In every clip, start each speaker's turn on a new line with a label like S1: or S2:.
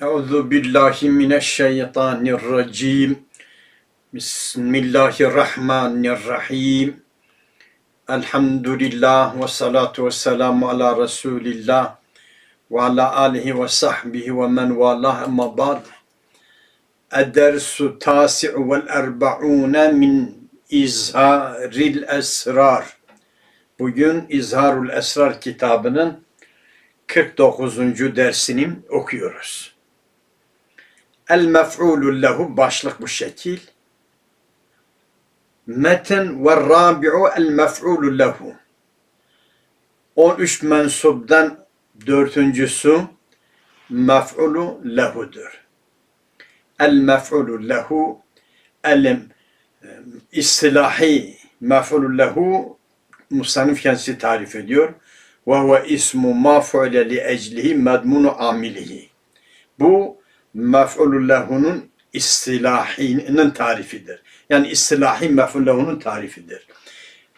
S1: Euzu billahi mineşşeytanirracim. Bismillahirrahmanirrahim. Elhamdülillah ve salatu ve selamu ala Resulillah ve ala alihi ve sahbihi ve men valah ama ba'd. Edersu tasi'u vel erba'une min izharil esrar. Bugün İzharul Esrar kitabının 49. dersini okuyoruz. El mef'ulü lehu başlık bu şekil. Meten ve rabi'u el mef'ulü lehu. 13 mensubdan dördüncüsü mef'ulü lehudur. El mef'ulü lehu el istilahi mef'ulü lehu Musannif kendisi tarif ediyor. Ve huve ismu ma fu'ile li eclihi medmunu amilihi. Bu mef'ulü lehunun istilahinin tarifidir. Yani istilahi mef'ulü lehunun tarifidir.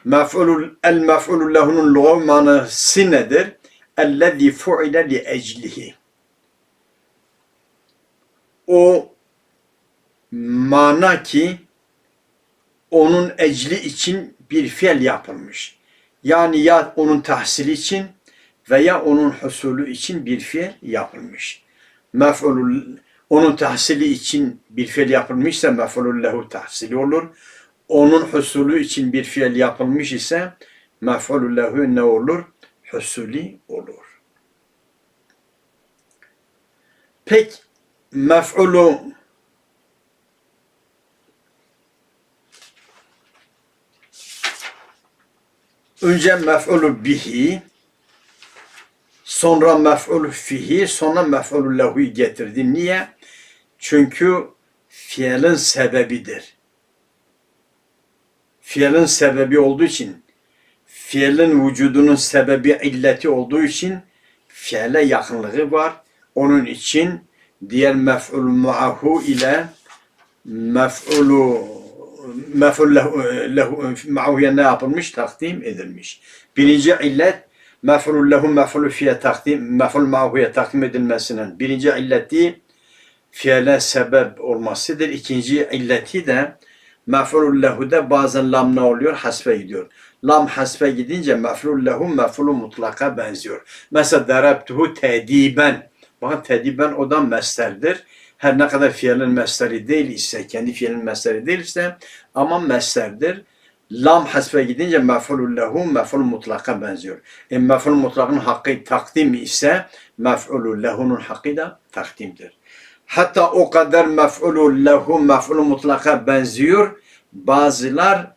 S1: Mef'ulü el mef'ulü lehunun lugav manası nedir? Ellezî fu'ile li eclihi. O mana ki onun ecli için bir fiil yapılmış. Yani ya onun tahsili için veya onun husulü için bir fiil yapılmış. Mef'ulul onun tahsili için bir fiil yapılmışsa mef'ulul lehu tahsili olur. Onun husulü için bir fiil yapılmış ise mef'ulul lehu ne olur? Husuli olur. Pek mef'ulu önce mef'ulü bihi, sonra mef'ulü fihi, sonra mef'ulü lehu'yu getirdi. Niye? Çünkü fiilin sebebidir. Fiilin sebebi olduğu için, fiilin vücudunun sebebi illeti olduğu için fiile yakınlığı var. Onun için diğer mef'ul mu'ahu ile mef'ulu mef'ul lehu, lehu ma'uya ne yapılmış? Takdim edilmiş. Birinci illet mef'ul lehu mef'ul fiye takdim mef'ul ma'uya takdim edilmesinin birinci illeti fiile sebep olmasıdır. İkinci illeti de mef'ul lehu'da bazen lam ne oluyor? Hasfe gidiyor. Lam hasfe gidince mef'ul lehu mef'ulu mutlaka benziyor. Mesela darabtuhu tediben. Bakın tediben o da mesterdir her ne kadar fiilin mesleri değil ise, kendi fiilin mesleri değil ise ama meslerdir. Lam hasfe gidince mef'ulun lehu mef'ul mutlaka benziyor. E mef'ul mutlakın hakkı takdim ise mef'ulun lehunun hakkı da takdimdir. Hatta o kadar mef'ulun lehu mef'ul mutlaka benziyor. Bazılar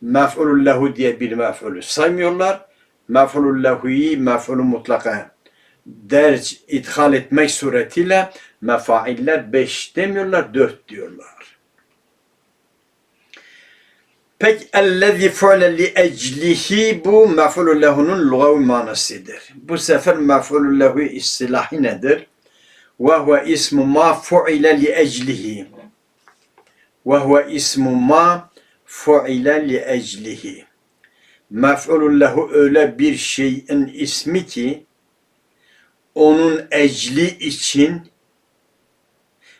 S1: mef'ulun lehu diye bir mef'ulü saymıyorlar. Mef'ulun lehu'yi mef'ulun mutlaka derc ithal etmek suretiyle mefailler beş demiyorlar, dört diyorlar. Pek ellezî fu'le li eclihi bu mef'ulü lehunun lugavi manasıdır. Bu sefer mef'ulü lehu istilahi nedir? Ve huve ismu ma fu'ile li eclihi. Ve huve ismu ma fu'ile li eclihi. Mef'ulü lehu öyle bir şeyin ismi ki onun ecli için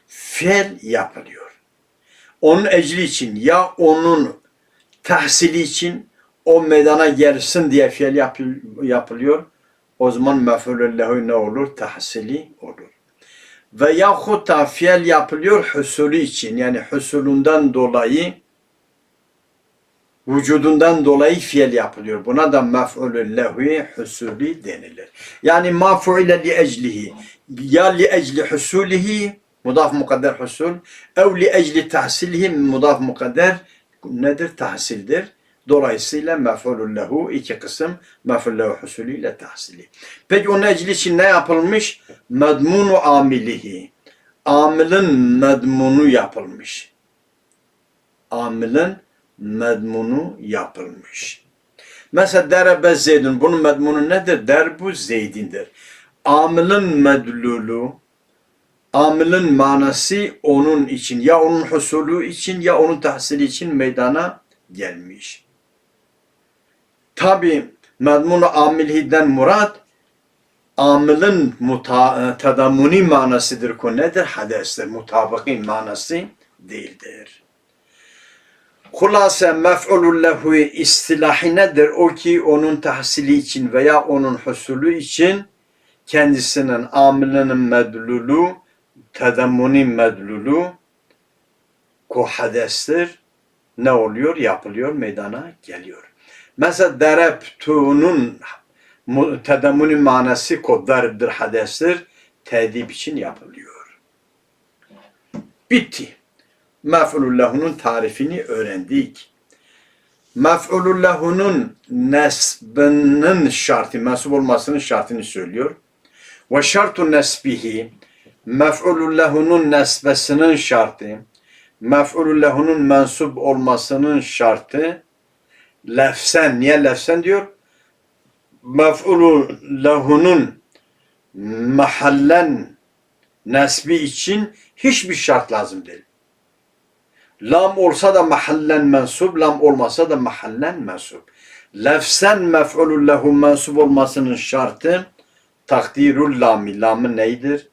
S1: fiil yapılıyor. Onun ecli için ya onun tahsili için o meydana gelsin diye fiil yapılıyor. O zaman mef'ulü lehu ne olur? Tahsili olur. Ve yahut da fiil yapılıyor husulü için. Yani husulundan dolayı vücudundan dolayı fiil yapılıyor. Buna da mef'ulü lehu husulü denilir. Yani ma fuile li eclihi ya li ecli husulihi mudaf mukadder husul ev li ecli tahsilihi mudaf mukadder nedir? Tahsildir. Dolayısıyla mef'ulü lehu iki kısım mef'ulü lehu husulü ile tahsili. Peki onun ecli için ne yapılmış? Medmunu amilihi. Amilin medmunu yapılmış. Amilin medmunu yapılmış. Mesela derebe zeydin. Bunun medmunu nedir? Derbu zeydindir. Amilin medlulu amilin manası onun için ya onun husulü için ya onun tahsili için meydana gelmiş. Tabi medmunu amilhiden murat amilin muta, tadamuni manasıdır ko nedir? Hadestir. Mutabıkı manası değildir. Hulase mef'ulun lehu istilahi nedir? O ki onun tahsili için veya onun husulü için kendisinin amilinin medlulu, tadammuni medlulu ko hadestir. Ne oluyor? Yapılıyor, meydana geliyor. Mesela dereptu'nun tadammuni manası ko daribdir, hadestir. Tedip için yapılıyor. Bitti. Mef'ulun lehunun tarifini öğrendik. Mef'ulun lehunun nesbinin şartı, mensup olmasının şartını söylüyor. Ve şartu nesbihi mef'ulun lehunun nesbesinin şartı, mef'ulun lehunun mensup olmasının şartı lefsen, niye lefsen diyor? Mef'ulun lehunun mahallen nesbi için hiçbir şart lazım değil. Lam olsa da mahallen mensup, lam olmasa da mahallen mensup. Lefsen mef'ulun lehu mensup olmasının şartı takdirul lami. Lamın neydir?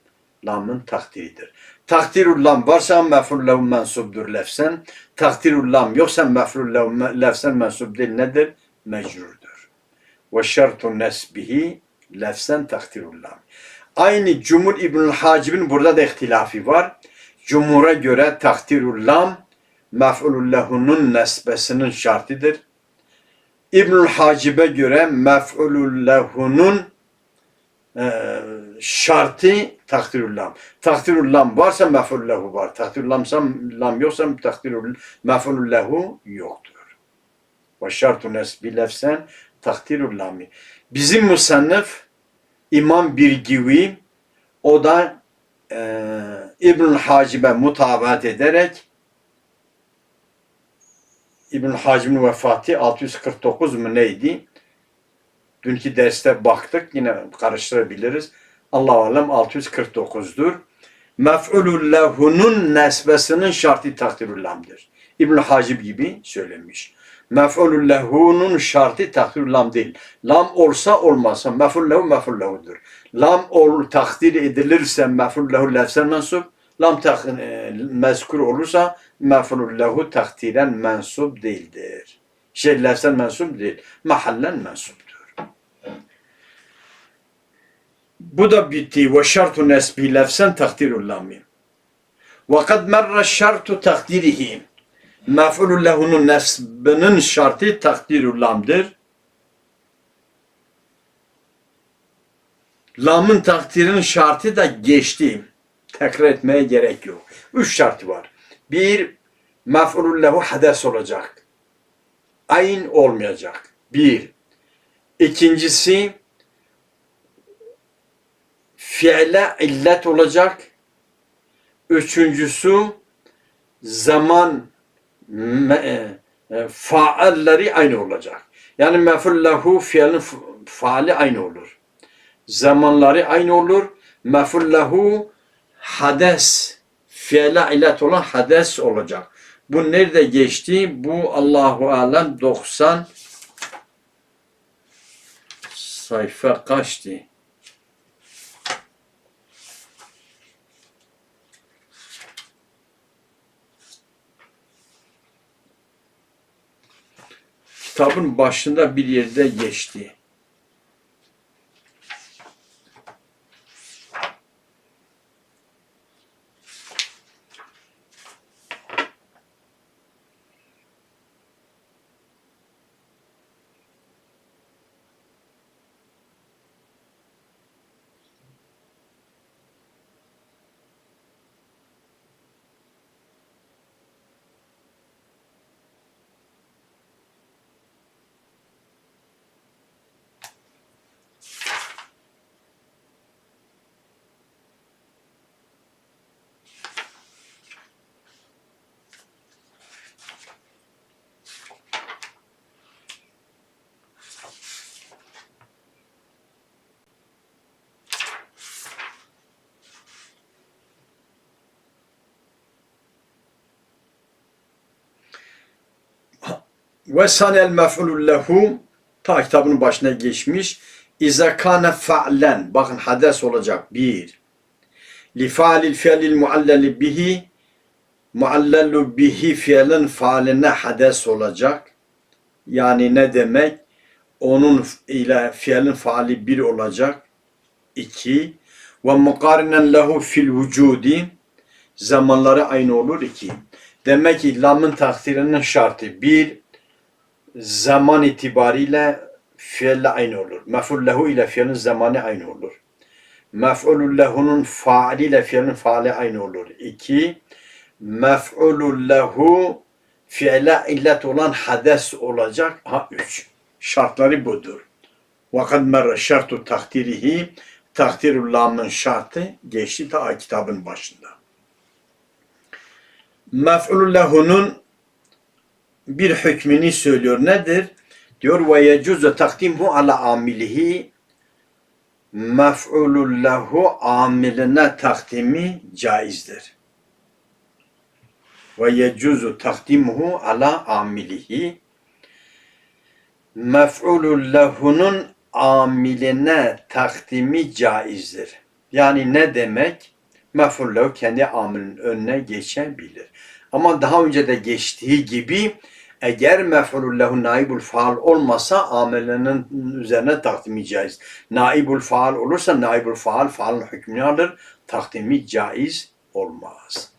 S1: Lamın takdiridir. Takdirul lam varsa mef'ul lehu mensubdur lefsen. Takdirul lam yoksa mef'ul lehu lefsen mensup değil nedir? Mecrurdur. Ve şertu nesbihi lefsen takdirul lam. Aynı Cumhur İbnül Hacib'in burada da ihtilafı var. Cumhur'a göre takdirul lam mef'ulun lehunun nesbesinin şartıdır. İbnül Hacib'e göre mef'ulun lehunun e, şartı takdirul lam. Takdirul lam varsa mef'ul lehu var. Takdirul lamsa lam yoksa takdirul mef'ul lehu yoktur. Ve şartu nesbi lefsen takdirul lami. Bizim musannif İmam Birgivi o da e, İbnül Hacib'e mutabat ederek İbn Hacim'in vefatı 649 mu neydi? Dünkü derste baktık yine karıştırabiliriz. Allah alem 649'dur. Mef'ulul lehunun nesbesinin şartı takdirul lamdır. İbn Hacib gibi söylemiş. Mef'ulul lehunun şartı takdirul lam değil. Lam olsa olmazsa mef'ul lehu mef'ul lehudur. Lam ol takdir edilirse mef'ul lehu lefsen mensup. Lam tak, e, mezkur olursa mef'ulul lehu takdiren mensup değildir. Şey lefsen mensup değil. Mahallen mensuptur. Bu da bitti. Ve şartu nesbi lefsen takdirul lami. Ve kad merre şartu takdirihi. Mef'ulul lehunun nesbinin şartı takdirul lamdır. Lamın takdirin şartı da geçti. Tekrar etmeye gerek yok. Üç şartı var. Bir, mef'ulul lehu hades olacak. Ayn olmayacak. Bir. İkincisi, fiile illet olacak. Üçüncüsü, zaman me- e, faalleri aynı olacak. Yani mef'ul lehu fiilin faali aynı olur. Zamanları aynı olur. Mef'ul lehu hades fiile illet olan hades olacak. Bu nerede geçti? Bu Allahu alem 90 sayfa kaçtı? Kitabın başında bir yerde geçti. Ve sanel mef'ulul lehu ta kitabın başına geçmiş. İza kana fa'len. Bakın hades olacak. Bir. Li fa'lil fi'lil mualleli bihi. Muallelu bihi fiilin faaline hades olacak. Yani ne demek? Onun ile fiilin faali bir olacak. İki. Ve mukarinen lehu fil vücudi. Zamanları aynı olur. iki. Demek ki lamın takdirinin şartı bir. Zaman itibariyle fiille aynı olur. Mef'ul lehu ile fiilin zamanı aynı olur. Mef'ulul lehunun faali ile fiilin faali aynı olur. İki, mef'ulul lehu fiile illet olan hades olacak. Ha üç. Şartları budur. Vakad merre şartu takdirihi takdirul lamın şartı geçti ta kitabın başında. Mef'ulul lehunun bir hükmünü söylüyor. Nedir? Diyor ve yecuzu takdimhu ala amilihi mef'ulun amiline takdimi caizdir. Ve yecuzu takdimuhu ala amilihi mef'ulun amiline takdimi caizdir. Yani ne demek? Mef'ul kendi amilinin önüne geçebilir. Ama daha önce de geçtiği gibi eğer mef'ulun lehu naibul faal olmasa amelinin üzerine takdimi caiz. Naibul faal olursa naibul faal faalın hükmünü alır. Takdimi caiz olmaz.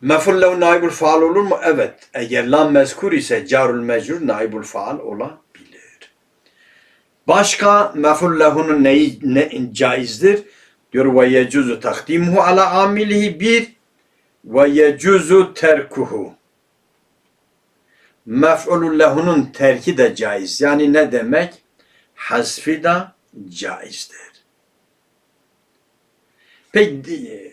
S1: Mef'ul lehu naibul faal olur mu? Evet. Eğer lam mezkur ise carul mecrur naibul faal olabilir. Başka mef'ul lehunun neyi ne, caizdir? Diyor ve yecuzu takdimuhu ala amilihi bir ve yecuzu terkuhu. Mef'ulun lehunun terki de caiz. Yani ne demek? Hasfi de caizdir. Peki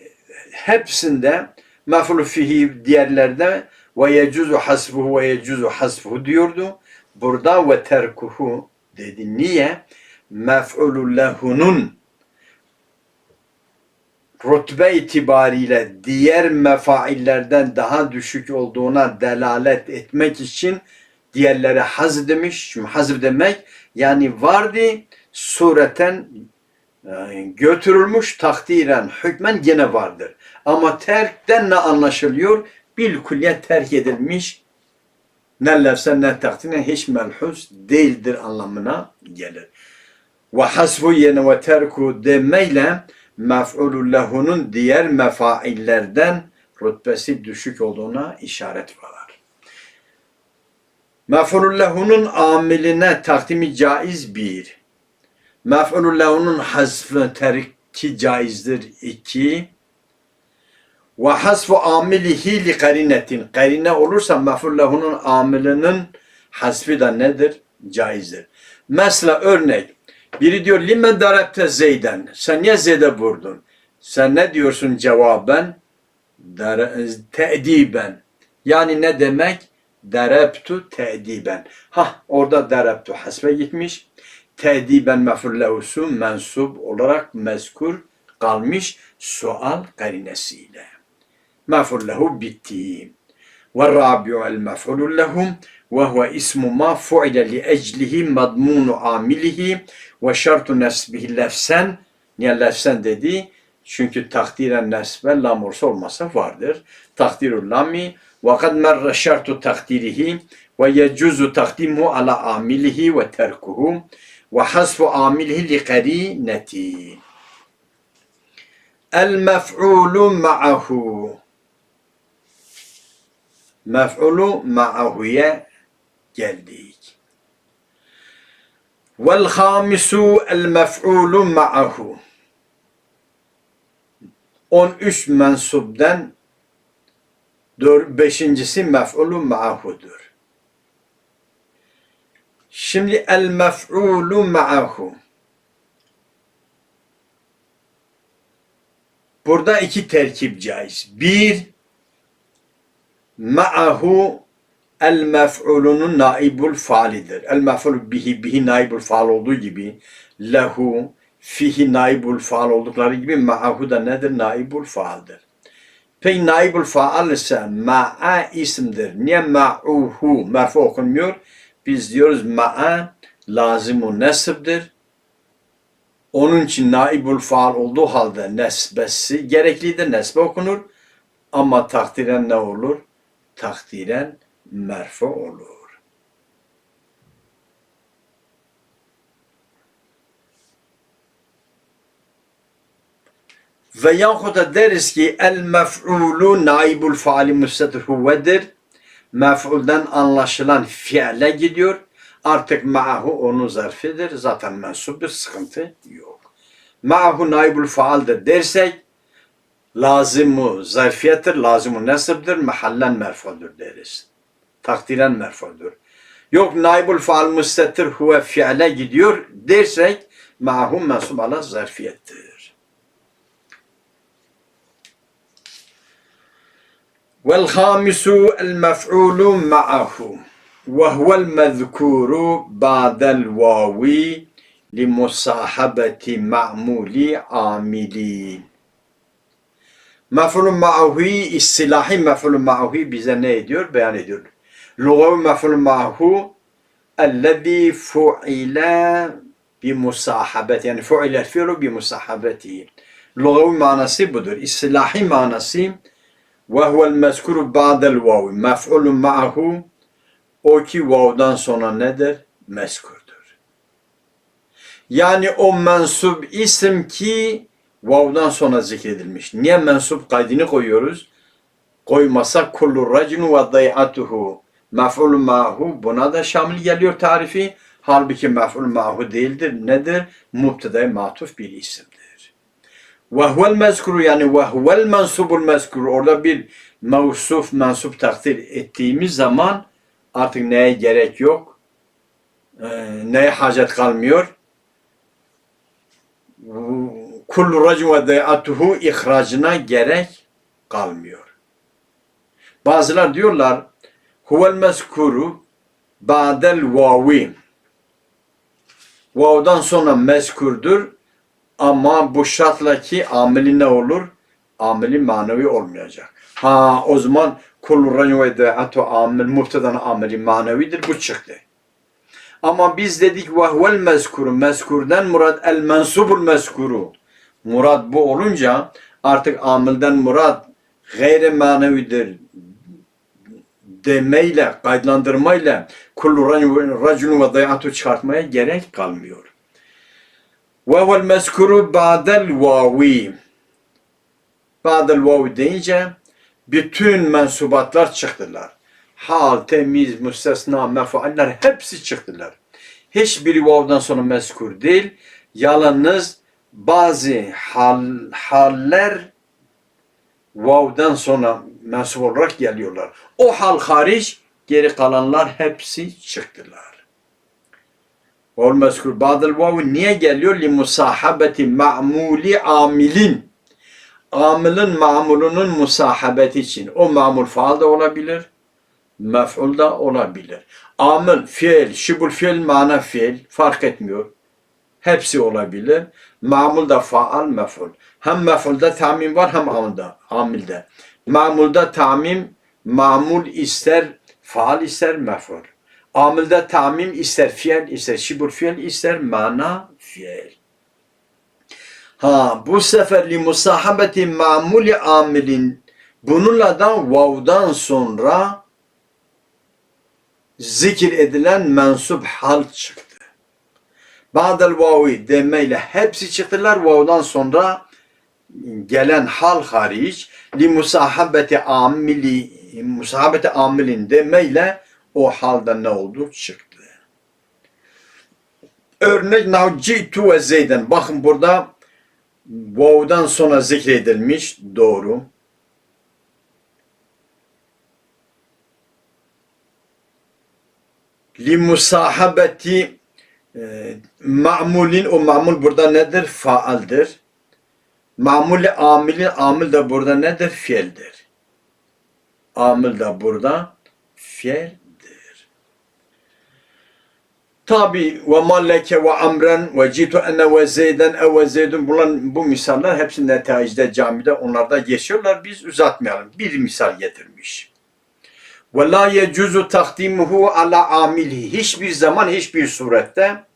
S1: hepsinde mef'ul fihi diğerlerde ve yecuzu hasfuhu ve yecuzu hasfuhu diyordu. Burada ve terkuhu dedi. Niye? Mef'ulun lehunun rutbe itibariyle diğer mefaillerden daha düşük olduğuna delalet etmek için diğerleri haz demiş. Şimdi demek yani vardı sureten e, götürülmüş takdiren hükmen gene vardır. Ama terkten ne anlaşılıyor? Bilkulliye terk edilmiş ne lefse ne takdine hiç melhus değildir anlamına gelir. Ve hasbu yene ve terku demeyle mef'ulü lehunun diğer mefaillerden rütbesi düşük olduğuna işaret var. Mef'ulü lehunun amiline takdimi caiz bir. Mef'ulü lehunun hasfı terki caizdir iki. Ve hasfu amilihi li karinetin. Karine olursa mef'ul lehunun amilinin hasfi de nedir? Caizdir. Mesela örnek biri diyor lime darabte zeyden. Sen niye zeyde vurdun? Sen ne diyorsun cevaben? Dar- Te'diben. Yani ne demek? Darabtu te'diben. Ha orada darabtu hasbe gitmiş. Te'diben mef'ul mensub olarak mezkur kalmış sual karinesiyle. Mef'ul lehu bitti. والرابع المفعول لهم وهو اسم ما فعل لأجله مضمون عامله وشرط نسبه lefsen niye lefsen dedi? Çünkü takdiren nesbe lam olsa olmasa vardır. Takdirul lami ve kad merre şartu takdirihi ve yecuzu takdimu ala amilihi ve terkuhu ve hasfu amilihi li qarineti. El mef'ulu ma'ahu mef'ulu ma'ahu'ya geldik. Vel hamisu el mef'ulu ma'ahu. 13 mensubden dör, beşincisi mef'ulu ma'ahudur. Şimdi el mef'ulu ma'ahu. Burada iki terkip caiz. Bir, ma'ahu el mef'ulunun naibul faalidir. El mef'ul bihi bihi naibul faal olduğu gibi lehu fihi naibul faal oldukları gibi ma'ahu da nedir? Naibul faaldir. Peki naibul faal ise ma'a isimdir. Niye ma'uhu merfu okunmuyor? Biz diyoruz ma'a lazimu nesbdir. Onun için naibul faal olduğu halde nesbesi gereklidir, nesbe okunur. Ama takdiren ne olur? Takdiren merfu olur. Ve yahut da deriz ki el mef'ulu naibul faali müstetir huvedir. Mef'ulden anlaşılan fiile gidiyor. Artık ma'ahu onun zarfidir. Zaten mensuptur. Sıkıntı yok. Ma'ahu naibul faaldir dersek lazım-ı zarfiyettir, lazım-ı nesibdir, mehallen merfudur deriz. Takdiren merfudur. Yok naibul faal müstettir huve fiile gidiyor dersek mahum mensub ala zarfiyettir. Vel hamisu el mef'ulu ma'ahu ve huvel mezkuru ba'del vavi li musahabeti ma'muli amili. Mef'ulun ma'ahi istilahi mef'ulun ma'ahi bize ne ediyor? Beyan ediyor. Lugavi mef'ulun ma'ahu ellezî fu'ile bi musahabet yani fu'ile fi'lu bi musahabeti. Lugavi manası budur. İstilahi manası ve huvel mezkuru ba'del vavi. Mef'ulun ma'ahu o ki vav'dan sonra nedir? Mezkurdur. Yani o mensup isim ki vav'dan sonra zikredilmiş. Niye mensup kaydını koyuyoruz? Koymasak kullu racinu ve dayatuhu mef'ulun ma'ahu buna da şamil geliyor tarifi. Halbuki mef'ulun ma'ahu değildir. Nedir? Mubteda matuf bir isimdir. Ve huvel mezkuru yani ve huvel mensubul mezkuru orada bir mevsuf mensup takdir ettiğimiz zaman artık neye gerek yok? Ee, neye hacet kalmıyor? Kullu racun ve dayatuhu ihracına gerek kalmıyor. Bazılar diyorlar huvel mezkuru ba'del vavi vav'dan sonra mezkurdur ama bu şartla ki ameli ne olur? Ameli manevi olmayacak. Ha o zaman kullu racun ve dayatu amel muhtedan ameli manevidir bu çıktı. Ama biz dedik ve mezkuru mezkurdan murad el mensubul mezkuru Murad bu olunca artık amilden murad gayri manevidir demeyle, kaydlandırmayla kullu racunu ve dayatu çıkartmaya gerek kalmıyor. Ve vel mezkuru ba'del vavi. Ba'del vavi deyince bütün mensubatlar çıktılar. Hal, temiz, müstesna, mefaaller hepsi çıktılar. Hiçbiri vav'dan sonra mezkur değil. Yalnız bazı hal, haller vav'dan sonra mensup olarak geliyorlar. O hal hariç geri kalanlar hepsi çıktılar. Vel mezkur ba'del vav niye geliyor? Li musahabeti ma'muli amilin. Amilin ma'mulunun musahabeti için. O ma'mul faal da olabilir. Mef'ul da olabilir. Amil, fiil, şibul fiil, mana fiil fark etmiyor. Hepsi olabilir. Mamul da faal mef'ul. Hem mef'ulda tamim var hem amilde. amilde. Mamulda tamim mamul ister faal ister mef'ul. Amilde tamim ister fiil ister şibur fiil ister mana fiil. Ha bu sefer li musahabeti mamuli amilin bununla da vav'dan sonra zikir edilen mensup hal çıktı. Ba'del vavi demeyle hepsi çıktılar. Vav'dan sonra gelen hal hariç li musahabeti amili musahabeti amilin demeyle o halde ne oldu? Çıktı. Örnek navcitu ve zeyden. Bakın burada vav'dan sonra zikredilmiş. Doğru. Li musahabeti e, ma'mulin o ma'mul burada nedir? Faaldir. Ma'mul amilin amil de burada nedir? Fiildir. Amil de burada fiildir. Tabi ve malleke ve amren ve citu ene ve zeyden e ve zeydun bulan bu misaller hepsi netayicde camide onlarda geçiyorlar. Biz uzatmayalım. Bir misal getirmiş. Ve la yecuzu takdimuhu ala amilihi. Hiçbir zaman hiçbir surette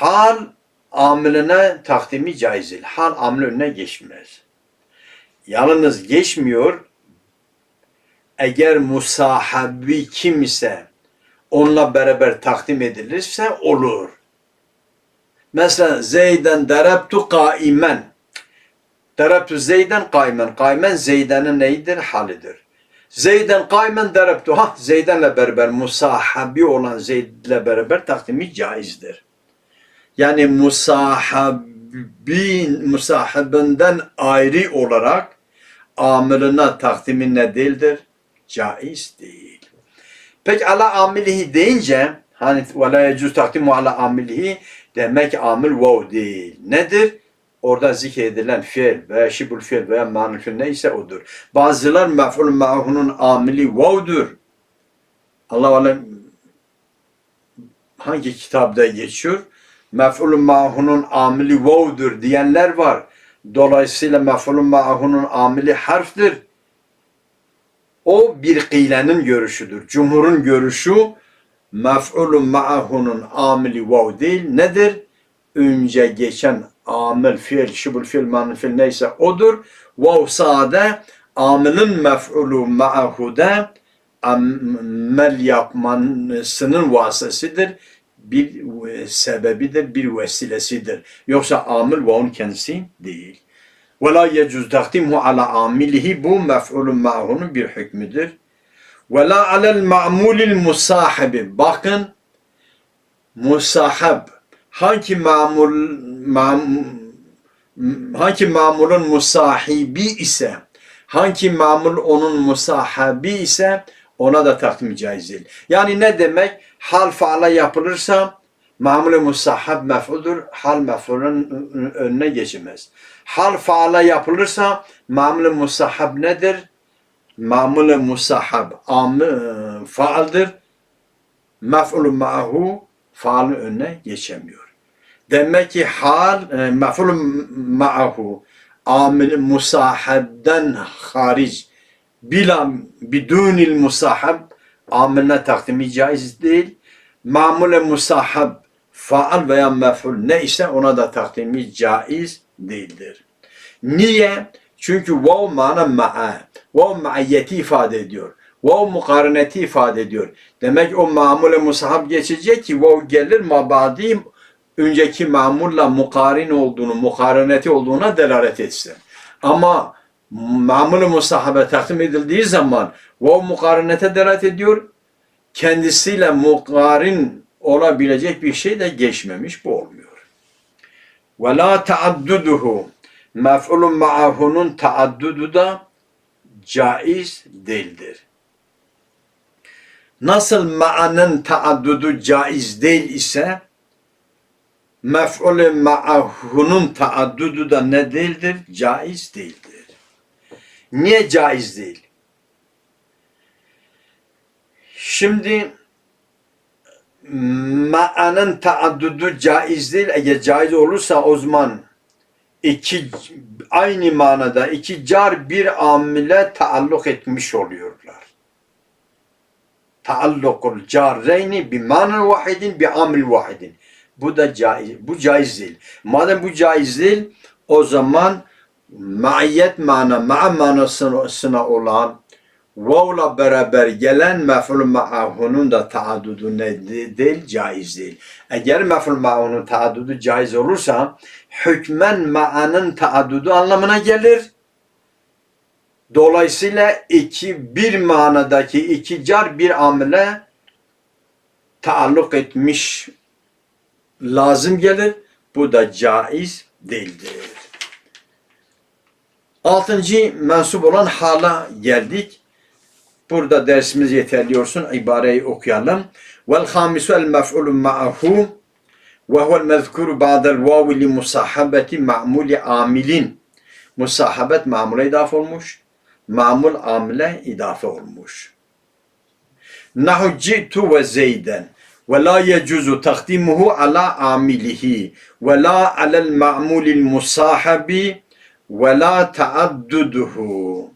S1: hal amiline takdimi caiz. Hal amil önüne geçmez. Yalnız geçmiyor. Eğer musahabi kim ise onunla beraber takdim edilirse olur. Mesela Zeyden darabtu kaimen. Darabtu Zeyden kaimen. Kaimen Zeyden'in neyidir? Halidir. Zeyden kaimen darabtu. Ha Zeyden'le beraber musahabi olan Zeyd'le beraber takdimi caizdir. Yani musahabin, musahabinden ayrı olarak amiline takdimin ne değildir? Caiz değil. Peki ala amilihi deyince hani ve la yecuz takdimu ala amilihi demek amil vav değil. Nedir? Orada zikredilen fiil veya şibul fiil veya manul fiil neyse odur. Bazılar mef'ul ma'hunun amili vav'dur. Allah alem hangi kitapta geçiyor? Mef'ul ma'hunun amili vav'dur diyenler var. Dolayısıyla mef'ul ma'hunun amili harftir. O bir kıylenin görüşüdür. Cumhurun görüşü mef'ulun ma'hunun amili vav değil. Nedir? Önce geçen amil, fiil, şibul fiil, manil fiil neyse odur. Vav sade amilin mef'ulu ma'huda amel yapmasının vasıtasıdır. Bir sebebidir, bir vesilesidir. Yoksa amil vavun kendisi değil. Ve la yecuz takdimuhu ala amilihi bu mef'ulun ma'hunun bir hükmüdür. Ve la alel ma'mulil. Bakın musahab hangi mamul mam, hangi mamulun musahibi ise hangi mamul onun musahabi ise ona da takdim caiz değil. Yani ne demek? Hal faala yapılırsa mamul musahab mef'udur. Hal mef'ulun önüne geçemez. Hal faala yapılırsa mamul musahab nedir? Mamul musahab amı faaldir. Mef'ulun ma'hu faalın önüne geçemiyor. Demek ki hal e, mef'ulun ma'hu amil musahabden hariç bila bidunil musahab amiline takdimi caiz değil. Mamule musahab faal veya mef'ul ne ise ona da takdimi caiz değildir. Niye? Çünkü vav mana ma'a. Vav ma'iyeti ifade ediyor. Vav mukareneti ifade ediyor. Demek o mamule musahab geçecek ki vav gelir mabadi önceki mamulla mukarin olduğunu, mukareneti olduğuna delalet etsin. Ama mamul musahabe takdim edildiği zaman vav mukarenete delalet ediyor. Kendisiyle mukarin olabilecek bir şey de geçmemiş. Bu olmuyor. Ve la taadduduhu mef'ulun ma'ahunun taaddudu da caiz değildir. Nasıl ma'anın taaddudu caiz değil ise mef'ulü ma'ahunun taaddudu da ne değildir? Caiz değildir. Niye caiz değil? Şimdi ma'anın taaddudu caiz değil. Eğer caiz olursa o zaman iki aynı manada iki car bir amile taalluk etmiş oluyorlar. Taallukul carreyni bi manen vahidin bi amil vahidin. Bu da caiz, bu caiz değil. Madem bu caiz değil, o zaman maiyet mana, ma'a manasına olan vavla beraber gelen mef'ul ma'ahunun da taaddudu ne değil, caiz değil. Eğer mef'ul ma'ahunun taaddudu caiz olursa hükmen ma'anın taaddudu anlamına gelir. Dolayısıyla iki bir manadaki iki car bir amile taalluk etmiş lazım gelir. Bu da caiz değildir. Altıncı mensup olan hala geldik. Burada dersimiz yeterli olsun. İbareyi okuyalım. Vel hamisu el mef'ulun ma'ahu ve huvel mezkuru ba'del vavi li musahabeti ma'muli amilin. Musahabet ma'mule idafe olmuş. Ma'mul amile idafe olmuş. Nahu ci'tu ve zeyden ve la yecuzu takdimuhu ala amilihi ve la alel ma'mulil musahabi ve la taadduduhu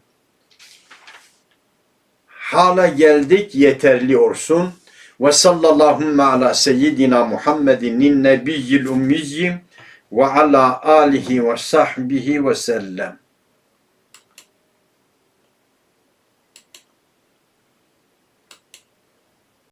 S1: hala geldik yeterli olsun. Ve sallallahu ala seyyidina Muhammedin nebiyyil ummiyyi ve ala alihi ve sahbihi ve sellem.